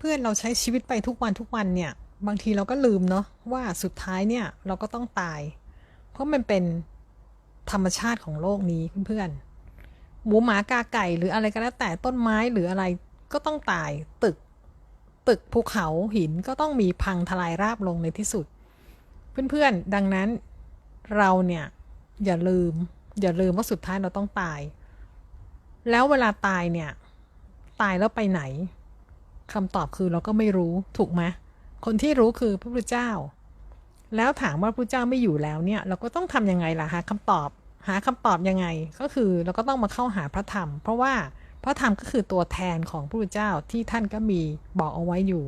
เพื่อนๆเราใช้ชีวิตไปทุกวันทุกวันเนี่ย บางทีเราก็ลืมเนาะว่าสุดท้ายเนี่ยเราก็ต้องตาย เพราะมันเป็นธรรมชาติของโลกนี้เพื่อนๆหมูหมากาไก่หรืออะไรก็แล้วแต่ต้นไม้หรืออะไรก็ต้องตายตึก ตึกภูเขาหินก็ต้องมีพังทลายราบลงในที่สุด เพื่อนๆ ดังนั้นเราเนี่ยอย่าลืม อย่าลืมว่าสุดท้ายเราต้องตาย แล้วเวลาตายเนี่ย ตายแล้วไปไหน คำตอบคือเราก็ไม่รู้ถูกไหมคนที่รู้คือพระพุทธเจ้า แล้วถามว่าพระพุทธเจ้าไม่อยู่แล้วเนี่ย เราก็ต้องทำยังไงล่ะหาคำตอบ หาคำตอบยังไง ก็คือเราก็ต้องมาเข้าหาพระธรรม เพราะว่าพระธรรมก็คือตัวแทนของพระพุทธเจ้าที่ท่านก็มีบอกเอาไว้อยู่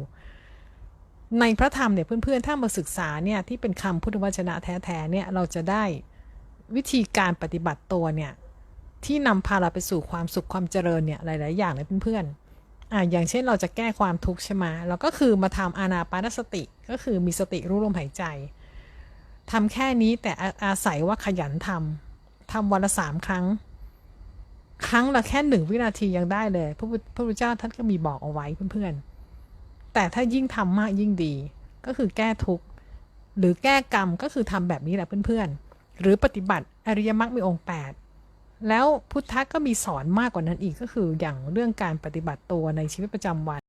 ในพระธรรมเนี่ยเพื่อนๆถ้ามาศึกษาเนี่ยที่เป็นคำพุทธวจนะแท้ๆเนี่ยเราจะได้วิธีการปฏิบัติตัวเนี่ยที่นำพาเราไปสู่ความสุขความเจริญเนี่ยหลาย ๆ อย่างเลยเพื่อนๆ อ่าอย่างเช่นเราจะแก้ความทุกข์ใช่ไหมเราก็คือมาทำอานาปานสติก็คือมีสติรู้ลมหายใจทำแค่นี้แต่อาอาศัยว่าขยันทำทำวันละสามครั้ง ครั้งละแค่หนึ่งวินาทียังได้เลยพระพุทธพระพุทธเจ้าท่านก็มีบอกเอาไว้เพื่อนๆ แต่ถ้ายิ่งทำมากยิ่งดี ก็คือแก้ทุกข์หรือแก้กรรมก็คือทำแบบนี้แหละเพื่อนๆ หรือปฏิบัติอริยมรรคมีองค์ 8 แล้วพุทธะก็มีสอนมากกว่านั้นอีกก็คืออย่างเรื่องการปฏิบัติตัวในชีวิตประจำวัน